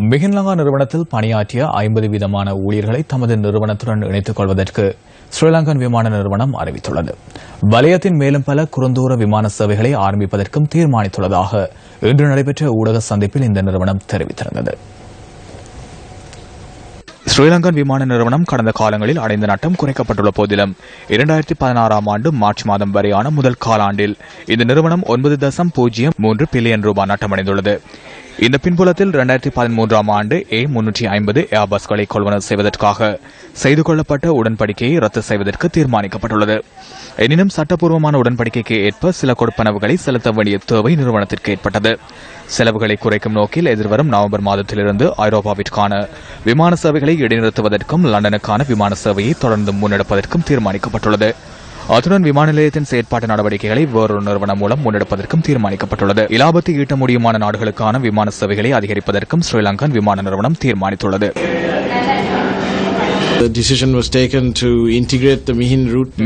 மிகின்லங்கா நிறுவனத்தில் பணியாற்றிய ஐம்பது வீதமான ஊழியர்களை தமது நிறுவனத்துடன் இணைத்துக் கொள்வதற்கு ஸ்ரீலங்கன் விமான நிறுவனம் அறிவித்துள்ளது. வலயத்தின் மேலும் பல குறுந்தூர விமான சேவைகளை ஆரம்பிப்பதற்கும் தீர்மானித்துள்ளதாக இன்று நடைபெற்ற ஊடக சந்திப்பில் இந்த நிறுவனம் தெரிவித்திருந்தது. ஸ்ரீலங்கன் விமான நிறுவனம் கடந்த காலங்களில் அடைந்த நட்டம் குறைக்கப்பட்டுள்ள போதிலும் இரண்டாயிரத்தி பதினாறாம் ஆண்டு மார்ச் மாதம் வரையான முதல் காலாண்டில் இந்த நிறுவனம் ஒன்பது தசம் பூஜ்ஜியம் மூன்று பில்லியன் ரூபாய் நட்டமடைந்துள்ளது. இந்த பின்புலத்தில் இரண்டாயிரத்தி பதிமூன்றாம் ஆண்டு ஏ முன்னூற்றி ஐம்பது ஏர்பஸ்களை கொள்வனவு செய்வதற்காக செய்து கொள்ளப்பட்ட உடன்படிக்கையை ரத்து செய்வதற்கு தீர்மானிக்கப்பட்டுள்ளது. எனினும் சட்டப்பூர்வமான உடன்படிக்கைக்கு ஏற்ப சில கொடுப்பனவுகளை செலுத்த வேண்டிய தேவை நிறுவனத்திற்கு ஏற்பட்டது. செலவுகளை குறைக்கும் நோக்கில் எதிர்வரும் நவம்பர் மாதத்திலிருந்து ஐரோப்பாவிற்கான விமான சேவைகளை இடைநிறுத்துவதற்கும் லண்டனுக்கான விமான சேவையை தொடர்ந்து முன்னெடுப்பதற்கும் தீர்மானிக்கப்பட்டுள்ளது. அத்துடன் விமான நிலையத்தின் செயற்பாட்டு நடவடிக்கைகளை வேறொரு நிறுவனம் மூலம் முன்னெடுப்பதற்கும் தீர்மானிக்கப்பட்டுள்ளது. இலாபத்தை ஈட்ட முடியுமான நாடுகளுக்கான விமான சேவைகளை அதிகரிப்பதற்கும் ஸ்ரீலங்கன் விமான நிறுவனம் தீர்மானித்துள்ளது.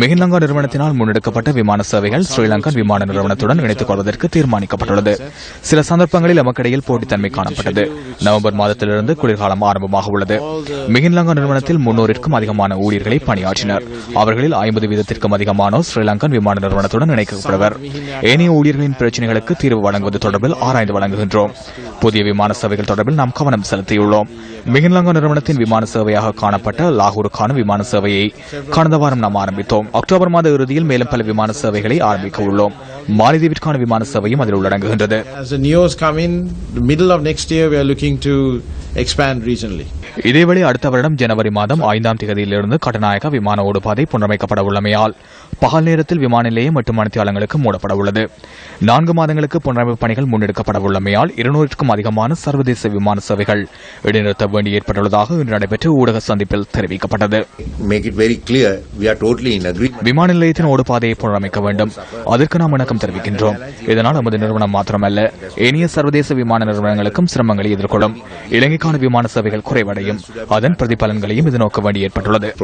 மிகின்லங்கா நிறுவனத்தினால் முன்னெடுக்கப்பட்ட விமான சேவைகள் ஸ்ரீலங்கன் விமான நிறுவனத்துடன் இணைத்துக் கொள்வதற்கு தீர்மானிக்கப்பட்டுள்ளது. சில சந்தர்ப்பங்களில் நமக்கிடையில் போட்டித்தன்மை காணப்பட்டது. நவம்பர் மாதத்திலிருந்து குளிர்காலம் ஆரம்பமாக உள்ளது. மிகின்லங்கா நிறுவனத்தில் முன்னூறிற்கும் அதிகமான ஊழியர்களை பணியாற்றினர். அவர்களில் ஐம்பது வீதத்திற்கும் அதிகமானோர் ஸ்ரீலங்கன் விமான நிறுவனத்துடன் இணைக்கப்படுவர் ஏனைய ஊழியர்களின் பிரச்சினைகளுக்கு தீர்வு வழங்குவது தொடர்பில் ஆராய்ந்து வழங்குகின்றோம். புதிய விமான சேவைகள் தொடர்பில் நாம் கவனம் செலுத்தியுள்ளோம். மிகின்லங்கா நிறுவனத்தின் விமான சேவையாக காணப்பட்ட லாகூருக்கான விமான சேவையை கடந்த வாரம் நாம் ஆரம்பித்தோம். அக்டோபர் மாத இறுதியில் மேலும் பல விமான சேவைகளை ஆரம்பிக்க உள்ளோம். மாலிதீவிற்கான விமான சேவையும் அதில் உள்ளடங்குகின்றது. Expand regionally. இதேவேளை அடுத்த வருடம் ஜனவரி மாதம் ஐந்தாம் தேதியிலிருந்து கட்டநாயக்க விமான ஓடுபாதை புனரமைக்கப்பட உள்ளமையால் பகல் நேரத்தில் விமான நிலையம் மற்றும் மணித்தியாலங்களுக்கு மூடப்பட உள்ளது. நான்கு மாதங்களுக்கு புனரமைப்பு பணிகள் முன்னெடுக்கப்பட உள்ளமையால் இருநூறுக்கும் அதிகமான சர்வதேச விமான சேவைகள் இடைநிறுத்த வேண்டி ஏற்பட்டுள்ளதாக இன்று நடைபெற்ற ஊடக சந்திப்பில் தெரிவிக்கப்பட்டது. Make it very clear we are totally in agreement. விமான நிலையத்தின் ஓடுபாதையை புனரமைக்க வேண்டும். அதற்கு நாம் இணக்கம் தெரிவிக்கின்றோம். இதனால் நமது நிறுவனம் மாத்திரமல்ல ஏனைய சர்வதேச விமான நிறுவனங்களுக்கும் சிரமங்களை எதிர்கொள்ளும். இலங்கைக்கான விமான சேவைகள் குறைவடையும். அதன் பிரதிபலன்களையும் இது நோக்க வேண்டி ஏற்பட்டுள்ளது.